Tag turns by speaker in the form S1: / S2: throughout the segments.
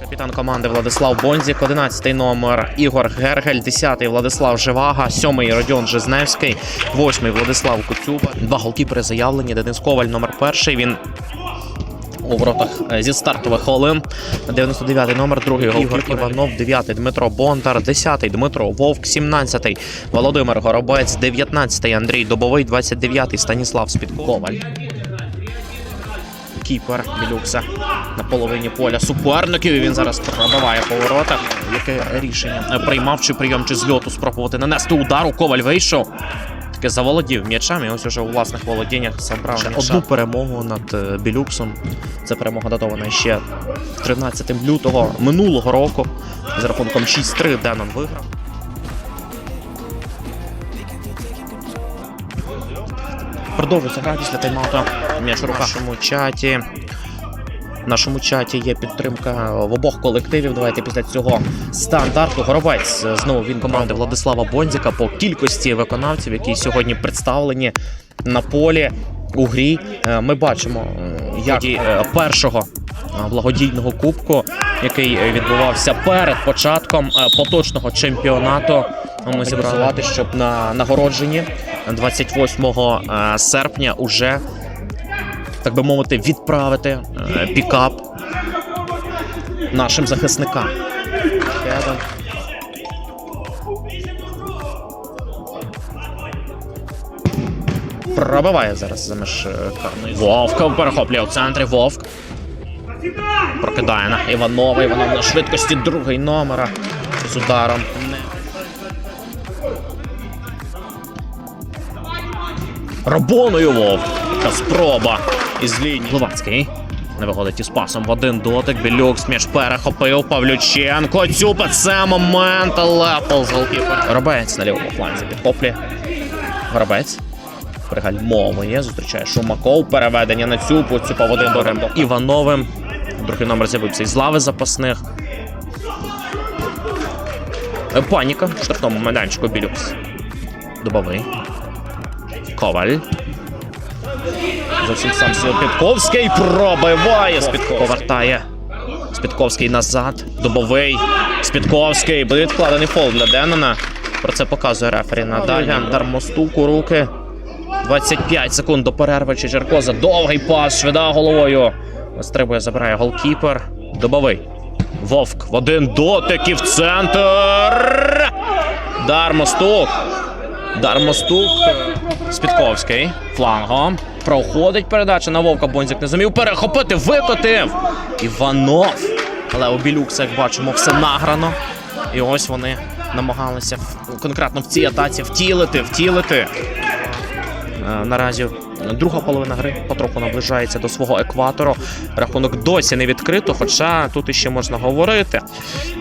S1: Капітан команди Владислав Бонзік, 11-й номер Ігор Гергель, 10-й Владислав Живага, 7-й Родіон Жизневський, 8-й Владислав Куцюба. Два голкіпери заявлені. Денис Коваль номер перший. Він у воротах е, зі стартових хвилин. 99 номер, другий Ігор Іванов, 9 Дмитро Бондар, 10 Дмитро Вовк, 17 Володимир Горобець, 19 Андрій Добовий, 29 Станіслав Спідковаль. Кіпер Білюкса на половині поля суперників. І він зараз пробиває по воротах. Яке рішення приймав чи прийом, чи зльоту спробувати нанести удару. Коваль вийшов. Таки заволодів м'ячами. Ось уже у власних володіннях забрав
S2: Ще
S1: одну перемогу над е, Білюксом. Це перемога датована ще 13 лютого минулого року. З рахунком 6-3 Денон виграв. Продовжується гра після тайм-ауту. М'яч у нашому чаті. В нашому чаті є підтримка в обох колективів. Давайте після цього стандарту. Горобець знову він команди Владислава Бонзіка по кількості виконавців, які сьогодні представлені на полі у грі. Е, Ми бачимо е, як е, першого благодійного кубку, який відбувався перед початком поточного чемпіонату. Ми зібрали, щоб на нагородженні 28 е, серпня уже так би мовити, відправити е, пікап нашим захисникам. Пробиває зараз за меж карної. Вовк перехоплює в центрі. Вовк. Прокидає на Іванова. Іванов на швидкості другий номера. З ударом. Рабоною Вовк. Та спроба із лінії. Ловацький. Не виходить із пасом в один дотик. Білюкс між перехопив Павлюченко. Цюпа це момент, але пол з голкіпер. Робець на лівому фланзі підхоплює. Горобець. Пригальмовує, зустрічає Шумаков. Переведення на цюпу. Цюпа в один до Івановим. Другий номер з'явився із лави запасних. Е, Паніка штрафному майданчику Білюкс. Добовий. Коваль. Зовсім сам Спідковський пробиває. Спідков повертає. Спідковський назад. Добовий. Спідковський. Буде відкладений фол для Денона. Про це показує рефері надалі. Дармостук у руки. 25 секунд до перерви. Чечеркоза. Довгий пас. Швида головою. Стрибує, забирає голкіпер. Добовий. Вовк в один дотик і в центр. Дармостук. Дармостук. Спідковський. Флангом. Проходить передача на Вовка. Бонзик не зумів перехопити. Викотив. Іванов. Але у Білюкса, як бачимо, все награно. І ось вони намагалися конкретно в цій атаці втілити, втілити. Е, Наразі друга половина гри потроху наближається до свого екватору. Рахунок досі не відкрито, хоча тут іще можна говорити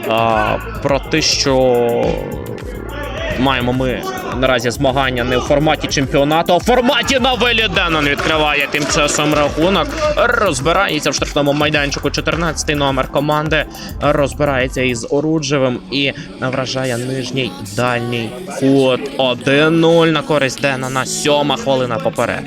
S1: а, про те, що маємо ми наразі змагання не в форматі чемпіонату, а в форматі новелі Денон відкриває тим часом рахунок. Розбирається в штрафному майданчику 14-й номер команди. Розбирається із Оруджевим і вражає нижній дальній кут. 1-0 на користь Денона. Сьома хвилина поперед.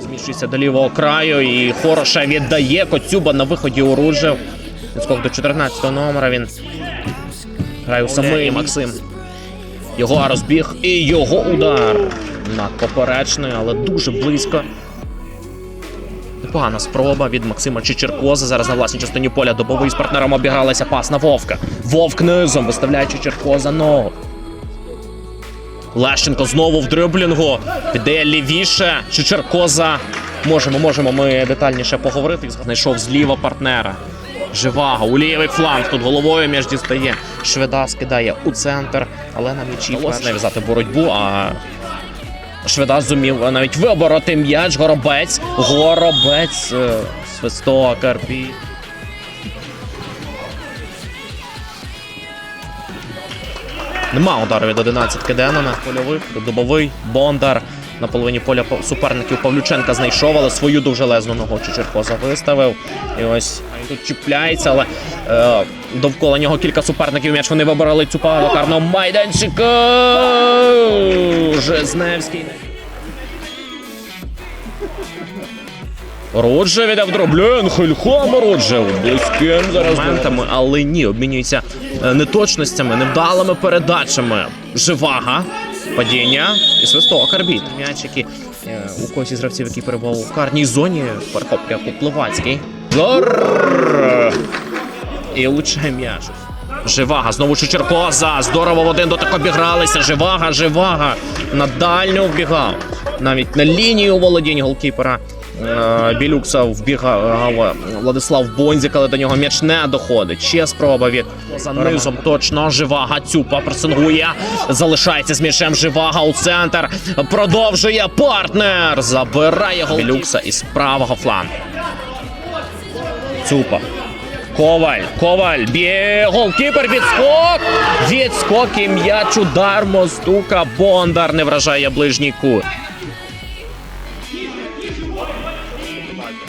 S1: Зміщується до лівого краю і Хороша віддає Коцюба на виході Оруджев. Відскок до 14 номера він грає у самий Максим. Його розбіг і його удар над поперечною, але дуже близько. Непогана спроба від Максима Чечеркоза. Зараз на власній частині поля добовий з партнером обігралася пас на Вовка. Вовк низом виставляє Чечеркоза ногу. Лещенко знову в дриблінгу. Піде лівіше. Чечеркоза. Можемо, можемо ми детальніше поговорити. Знайшов зліва партнера. Живага у лівий фланг. Тут головою м'яч дістає. Шведа скидає у центр, але на м'ячі вдалося нав'язати боротьбу. А Шведа зумів навіть вибороти м'яч. Горобець. Горобець. е, Свисток, Карпі. Нема удару від 11 Денона. Польових, добовий, Бондар. На половині поля суперників Павлюченка знайшов, але свою довжелезну ногу Чечеркоза виставив. І ось тут чіпляється, але е, довкола нього кілька суперників. М'яч вони вибирали цю до карного майданчика. Жизневський. Роджа віддав дроблен, Хельхам Роджа близьким зараз моментами, але ні, обмінюється е, неточностями, невдалими передачами. Живага, падіння і свисток арбітр. М'ячики е, у когось із гравців, який перебував у карній зоні, перехоплює Куплевацький. Гор! І лучше м'яч. Живага, знову Чучеркоза. Здорово в один дотик обігралися. Живага, живага. На дальню вбігав. Навіть на лінію володінь голкіпера. Е, Білюкса вбігав Владислав Бонзік, але до нього м'яч не доходить. Ще спроба від за низом. Точно живага. Цюпа пресингує. Залишається з м'ячем живага у центр. Продовжує партнер. Забирає гол Білюкса із правого флангу. Цюпа. Коваль, Коваль, б'є голкіпер, відскок! Відскок і м'яч, удар Мостука, Бондар не вражає ближній кут.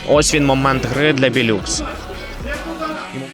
S1: Ось він момент гри для Білюкс.